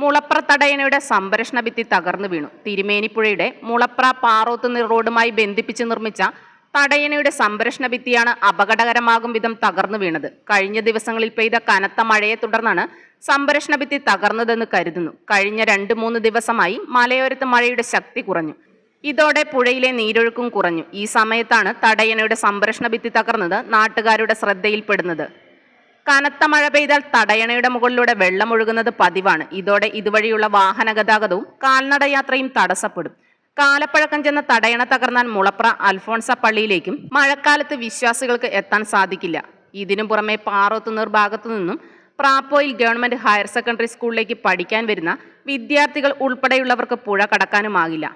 മുളപ്ര സംരക്ഷണ ഭിത്തി തകർന്നു വീണു. തിരുമേനിപ്പുഴയുടെ മുളപ്ര പാറോത്ത് റോഡുമായി ബന്ധിപ്പിച്ച് നിർമ്മിച്ച തടയണയുടെ സംരക്ഷണ ഭിത്തിയാണ് അപകടകരമാകും വിധം തകർന്നു വീണത്. കഴിഞ്ഞ ദിവസങ്ങളിൽ പെയ്ത കനത്ത മഴയെ തുടർന്നാണ് സംരക്ഷണ ഭിത്തി തകർന്നതെന്ന് കരുതുന്നു. കഴിഞ്ഞ രണ്ട് മൂന്ന് ദിവസമായി മലയോരത്ത് മഴയുടെ ശക്തി കുറഞ്ഞു. ഇതോടെ പുഴയിലെ നീരൊഴുക്കും കുറഞ്ഞു. ഈ സമയത്താണ് തടയണയുടെ സംരക്ഷണ ഭിത്തി തകർന്നത് നാട്ടുകാരുടെ ശ്രദ്ധയിൽപ്പെടുന്നത്. കനത്ത മഴ പെയ്താൽ തടയണയുടെ മുകളിലൂടെ വെള്ളം ഒഴുകുന്നത് പതിവാണ്. ഇതോടെ ഇതുവഴിയുള്ള വാഹന ഗതാഗതവും കാൽനട യാത്രയും തടസ്സപ്പെടും. കാലപ്പഴക്കം ചെന്ന തടയണ തകർന്നാൽ മുളപ്ര അൽഫോൺസ പള്ളിയിലേക്കും മഴക്കാലത്ത് വിശ്വാസികൾക്ക് എത്താൻ സാധിക്കില്ല. ഇതിനു പുറമെ പാറോത്തുനീർ ഭാഗത്തു നിന്നും പ്രാപ്പോയിൽ ഗവൺമെന്റ് ഹയർ സെക്കൻഡറി സ്കൂളിലേക്ക് പഠിക്കാൻ വരുന്ന വിദ്യാർത്ഥികൾ ഉൾപ്പെടെയുള്ളവർക്ക് പുഴ കടക്കാനുമാകില്ല.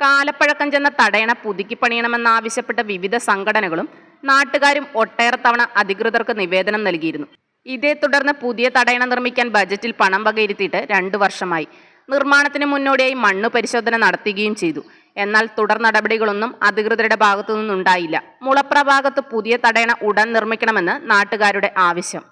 കാലപ്പഴക്കം ചെന്ന തടയണ പുതുക്കി പണിയണമെന്നാവശ്യപ്പെട്ട വിവിധ സംഘടനകളും നാട്ടുകാരും ഒട്ടേറെ തവണ അധികൃതർക്ക് നിവേദനം നൽകിയിരുന്നു. ഇതേ തുടർന്ന് പുതിയ തടയണ നിർമ്മിക്കാൻ ബജറ്റിൽ പണം വകയിരുത്തിയിട്ട് രണ്ടു വർഷമായി. നിർമ്മാണത്തിന് മുന്നോടിയായി മണ്ണ് പരിശോധന നടത്തുകയും ചെയ്തു. എന്നാൽ തുടർ നടപടികളൊന്നും അധികൃതരുടെ ഭാഗത്തു നിന്നുണ്ടായില്ല. മുളപ്ര ഭാഗത്ത് പുതിയ തടയണ ഉടൻ നിർമ്മിക്കണമെന്ന് നാട്ടുകാരുടെ ആവശ്യം.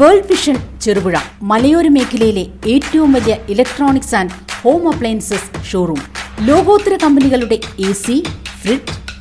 വേൾഡ് വിഷൻ ചെറുപുഴ മലയോര മേഖലയിലെ ഏറ്റവും വലിയ electronics and home appliances showroom. ലോകോത്തര കമ്പനികളുടെ A C fridge